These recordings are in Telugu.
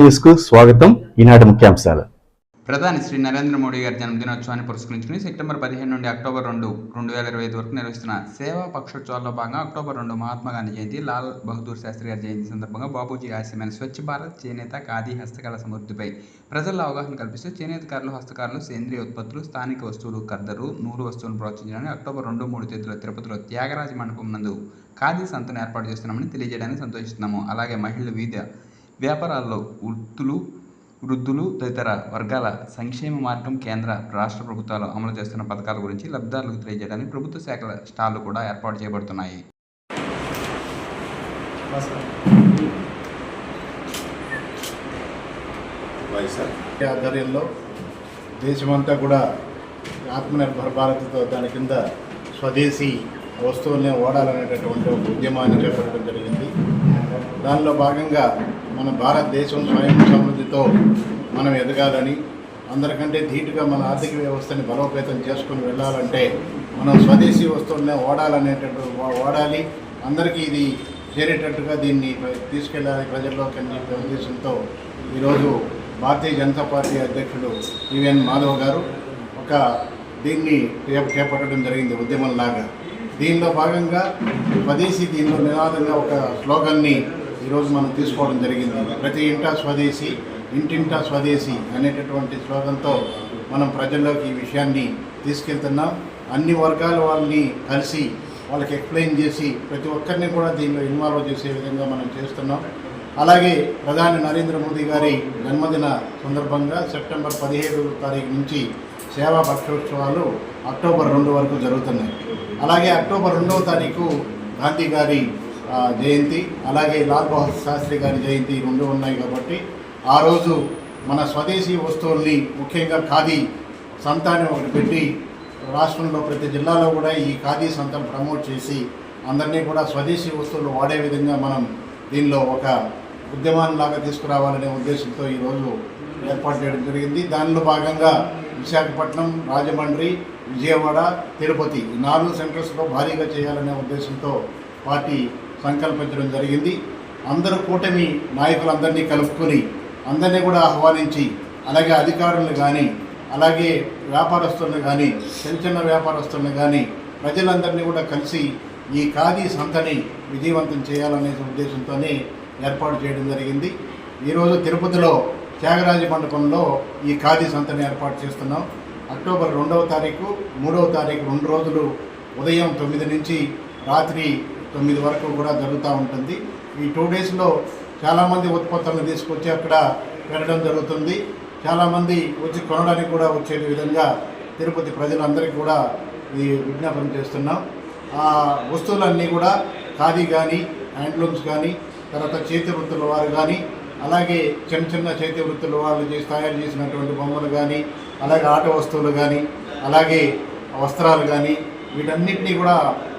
న్యూస్కు స్వాగతం. ఈనాటి ముఖ్యాంశాలు. ప్రధాని శ్రీ నరేంద్ర మోడీ గారి జన్మదినోత్సవాన్ని పురస్కరించుకుని సెప్టెంబర్ పదిహేను నుండి అక్టోబర్ రెండు రెండు వేల ఇరవై ఐదు వరకు నిర్వహిస్తున్న సేవా పక్షోత్సవాల్లో భాగంగా అక్టోబర్ రెండు మహాత్మా గాంధీ జయంతి లాల్ బహదూర్ శాస్త్రి గారి జయంతి సందర్భంగా బాపూజీ ఆశయమైన స్వచ్ఛ భారత్ చేనేత ఖాదీ హస్తకళ సమృద్ధిపై ప్రజల్లో అవగాహన కల్పిస్తూ చేనేతకారులు హస్తకారులు సేంద్రియ ఉత్పత్తులు స్థానిక వస్తువులు కద్దరు నూరు వస్తువులను ప్రోత్సహించడానికి అక్టోబర్ రెండు మూడు తేదీలో తిరుపతిలో త్యాగరాజ మండపం నందు ఖాదీ సంతను ఏర్పాటు చేస్తున్నామని తెలియజేయడానికి సంతోషిస్తున్నాము. అలాగే మహిళలు వివిధ వ్యాపారాల్లో వృత్తులు వృద్ధులు తదితర వర్గాల సంక్షేమ మార్గం కేంద్ర రాష్ట్ర ప్రభుత్వాలు అమలు చేస్తున్న పథకాల గురించి లబ్ధిదారులకు తెలియజేయడానికి ప్రభుత్వ శాఖల స్టాళ్ళు కూడా ఏర్పాటు చేయబడుతున్నాయి. ఆధ్వర్యంలో దేశమంతా కూడా ఆత్మనిర్భర్ భారత్తో దాని కింద స్వదేశీ వస్తువుల్ని ఓడాలనేటటువంటి ఒక ఉద్యమాన్ని చేపట్టడం జరిగింది. దానిలో భాగంగా మన భారతదేశం స్వయం సమృద్ధితో మనం ఎదగాలని అందరికంటే ధీటుగా మన ఆర్థిక వ్యవస్థని బలోపేతం చేసుకుని వెళ్ళాలంటే మనం స్వదేశీ వస్తువులనే ఓడాలనేటట్టు ఓడాలి వాడాలి. అందరికీ ఇది చేరేటట్టుగా దీన్ని తీసుకెళ్ళాలి ప్రజల్లోకి అని చెప్పే ఉద్దేశంతో ఈరోజు భారతీయ జనతా పార్టీ అధ్యక్షుడు ఈవెన్ మాధవ్ గారు ఒక దీన్ని చేపట్టడం జరిగింది ఉద్యమంలాగా. దీనిలో భాగంగా స్వదేశీ దీనిలో నినాదంగా ఒక స్లోగన్ని ఈరోజు మనం తీసుకోవడం జరిగింది. ప్రతి ఇంటా స్వదేశీ ఇంటింటా స్వదేశీ అనేటటువంటి స్లోగన్తో మనం ప్రజల్లోకి ఈ విషయాన్ని తీసుకెళ్తున్నాం. అన్ని వర్గాల వాళ్ళని కలిసి వాళ్ళకి ఎక్స్ప్లెయిన్ చేసి ప్రతి ఒక్కరిని కూడా దీనిలో ఇన్వాల్వ్ చేసే విధంగా మనం చేస్తున్నాం. అలాగే ప్రధాని నరేంద్ర మోదీ గారి జన్మదిన సందర్భంగా సెప్టెంబర్ పదిహేడు తారీఖు నుంచి సేవా పక్షోత్సవాలు అక్టోబర్ రెండు వరకు జరుగుతున్నాయి. అలాగే అక్టోబర్ రెండవ తారీఖు గాంధీ గారి జయంతి అలాగే లాల్ బహదూర్ శాస్త్రి గారి జయంతి రెండు ఉన్నాయి కాబట్టి ఆ రోజు మన స్వదేశీ వస్తువుల్ని ముఖ్యంగా ఖాదీ సంతాన్ని ఒకటి పెట్టి రాష్ట్రంలో ప్రతి జిల్లాలో కూడా ఈ ఖాదీ సంతం ప్రమోట్ చేసి అందరినీ కూడా స్వదేశీ వస్తువులు వాడే విధంగా మనం దీనిలో ఒక ఉద్యమాన్నిలాగా తీసుకురావాలనే ఉద్దేశంతో ఈరోజు ఏర్పాటు చేయడం జరిగింది. దానిలో భాగంగా విశాఖపట్నం రాజమండ్రి విజయవాడ తిరుపతి ఈ నాలుగు సెంటర్స్లో భారీగా చేయాలనే ఉద్దేశంతో పార్టీ సంకల్పించడం జరిగింది. అందరూ కూటమి నాయకులందరినీ కలుపుకొని అందరినీ కూడా ఆహ్వానించి అలాగే అధికారులను కానీ అలాగే వ్యాపారస్తులను కానీ చిన్న చిన్న వ్యాపారస్తులను కానీ ప్రజలందరినీ కూడా కలిసి ఈ ఖాదీ సంతని విజయవంతం చేయాలనే ఉద్దేశంతోనే ఏర్పాటు చేయడం జరిగింది. ఈరోజు తిరుపతిలో త్యాగరాజ మండపంలో ఈ ఖాదీ సంతని ఏర్పాటు చేస్తున్నాం. అక్టోబర్ రెండవ తారీఖు మూడవ తారీఖు రెండు రోజులు ఉదయం తొమ్మిది నుంచి రాత్రి తొమ్మిది వరకు కూడా జరుగుతూ ఉంటుంది. ఈ టూ డేస్లో చాలామంది ఉత్పత్తులను తీసుకొచ్చి అక్కడ పెట్టడం జరుగుతుంది. చాలామంది వచ్చి కొనడానికి కూడా వచ్చే విధంగా తిరుపతి ప్రజలందరికీ కూడా ఈ విజ్ఞాపనం చేస్తున్నాం. ఆ వస్తువులన్నీ కూడా ఖాదీ కానీ హ్యాండ్లూమ్స్ కానీ తర్వాత చేతి వృత్తుల వారు కానీ అలాగే చిన్న చిన్న చేతి వృత్తుల వాళ్ళు చేసి తయారు చేసినటువంటి బొమ్మలు కానీ అలాగే ఆట వస్తువులు కానీ అలాగే వస్త్రాలు కానీ వీటన్నిటినీ కూడా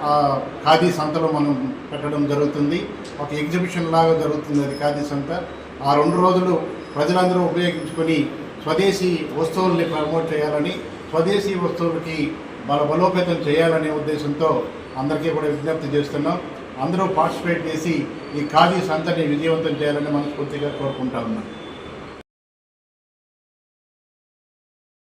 ఆ ఖాదీ సంతలో మనం పెట్టడం జరుగుతుంది. ఒక ఎగ్జిబిషన్ లాగా జరుగుతుంది అది ఖాదీ సంత. ఆ రెండు రోజులు ప్రజలందరూ ఉపయోగించుకొని స్వదేశీ వస్తువుల్ని ప్రమోట్ చేయాలని స్వదేశీ వస్తువులకి బల బలోపేతం చేయాలనే ఉద్దేశంతో అందరికీ కూడా విజ్ఞప్తి చేస్తున్నాం. అందరూ పార్టిసిపేట్ చేసి ఈ ఖాదీ సంతని విజయవంతం చేయాలని మనస్ఫూర్తిగా కోరుకుంటా ఉన్నాం.